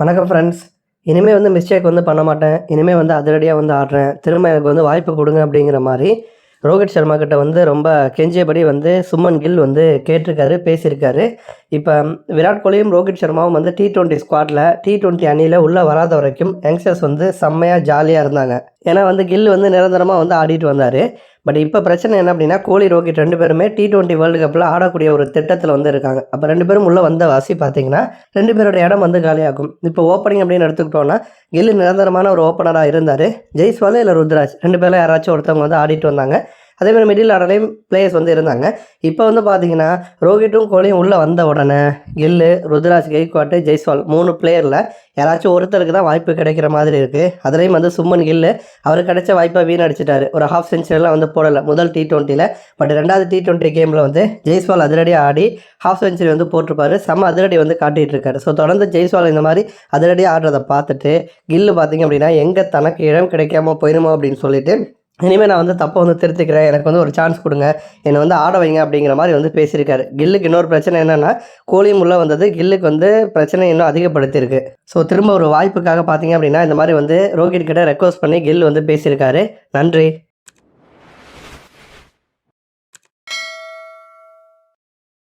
வணக்கம் ஃப்ரெண்ட்ஸ் இனிமேல் வந்து மிஸ்டேக் வந்து பண்ண மாட்டேன். இனிமேல் வந்து அதிரடியாக வந்து ஆடுறேன். திரும்ப எனக்கு வந்து வாய்ப்பு கொடுங்க அப்படிங்கிற மாதிரி ரோஹித் சர்மா கிட்ட வந்து ரொம்ப கெஞ்சியபடி வந்து சுமன் கில் வந்து கேட்டிருக்காரு பேசியிருக்காரு. இப்போ விராட் கோலியும் ரோஹித் சர்மாவும் வந்து டி டுவெண்ட்டி ஸ்குவாடில் டி டுவெண்ட்டி அணியில் உள்ளே வராத வரைக்கும் யங்ஸ்டர்ஸ் வந்து செம்மையாக ஜாலியாக இருந்தாங்க. ஏன்னா வந்து கில் வந்து நிரந்தரமாக வந்து ஆடிட்டு வந்தார். பட் இப்போ பிரச்சனை என்ன அப்படின்னா கோலி ரோஹித் ரெண்டு பேருமே டி டுவெண்ட்டி வேர்ல்டு கப்பில் ஆடக்கூடிய ஒரு திட்டத்தில் வந்து இருக்காங்க. அப்போ ரெண்டு பேரும் உள்ளே வந்த வாசி பார்த்தீங்கன்னா ரெண்டு பேரோட இடம் வந்து காலியாகும். இப்போ ஓப்பனிங் அப்படின்னு எடுத்துக்கிட்டோம்னா கில்லு நிரந்தரமான ஒரு ஓப்பனராக இருந்தார். ஜெய்ஸ்வால் இல்லை ருத்ராஜ் ரெண்டு பேரில் யாராச்சும் ஒருத்தவங்க வந்து ஆடிட்டு வந்தாங்க. அதே மாதிரி மிடில் ஆர்டர்லேயும் பிளேயர்ஸ் வந்து இருந்தாங்க. இப்போ வந்து பார்த்தீங்கன்னா ரோஹிட்டும் கோலியும் உள்ளே வந்த உடனே கில்லு ருத்ராஜ் கெய்க்வாட்டு ஜெய்ஸ்வால் மூணு பிளேயரில் யாராச்சும் ஒருத்தருக்கு தான் வாய்ப்பு கிடைக்கிற மாதிரி இருக்குது அதுலேயும் வந்து சும்மன் கில்லு அவர் கிடைச்ச வாய்ப்பை வீணடிச்சிட்டாரு. ஒரு ஹாஃப் செஞ்சுரியெல்லாம் வந்து போடலை முதல் டி ட்வெண்ட்டியில் பட் ரெண்டாவது டி ட்வெண்ட்டி கேமில் வந்து ஜெய்ஸ்வால் அதிரடி ஆடி ஹாஃப் செஞ்சுரி வந்து போட்டிருப்பாரு. செம்ம அதிரடி வந்து காட்டிகிட்டு இருக்காரு ஸோ தொடர்ந்து ஜெய்ஸ்வால் இந்த மாதிரி அதிரடி ஆடுறதை பார்த்துட்டு கில்லு பார்த்தீங்க அப்படின்னா எங்கே தனக்கு இடம் கிடைக்காம போயிடுமோ அப்படின்னு சொல்லிட்டு இனிமேல் நான் வந்து தப்பை வந்து திருத்திக்கிறேன். எனக்கு வந்து ஒரு சான்ஸ் கொடுங்க. என்னை வந்து ஆட வைங்க அப்படிங்கிற மாதிரி வந்து பேசியிருக்காரு. கில்லுக்கு இன்னொரு பிரச்சனை என்னென்னா கோலியும் உள்ளே வந்தது கில்லுக்கு வந்து பிரச்சனை இன்னும் அதிகப்படுத்தியிருக்கு. ஸோ திரும்ப ஒரு வாய்ப்புக்காக பார்த்தீங்க அப்படின்னா இந்த மாதிரி வந்து ரோஹித் கிட்ட ரெக்வஸ்ட் பண்ணி கில் வந்து பேசியிருக்காரு. நன்றி.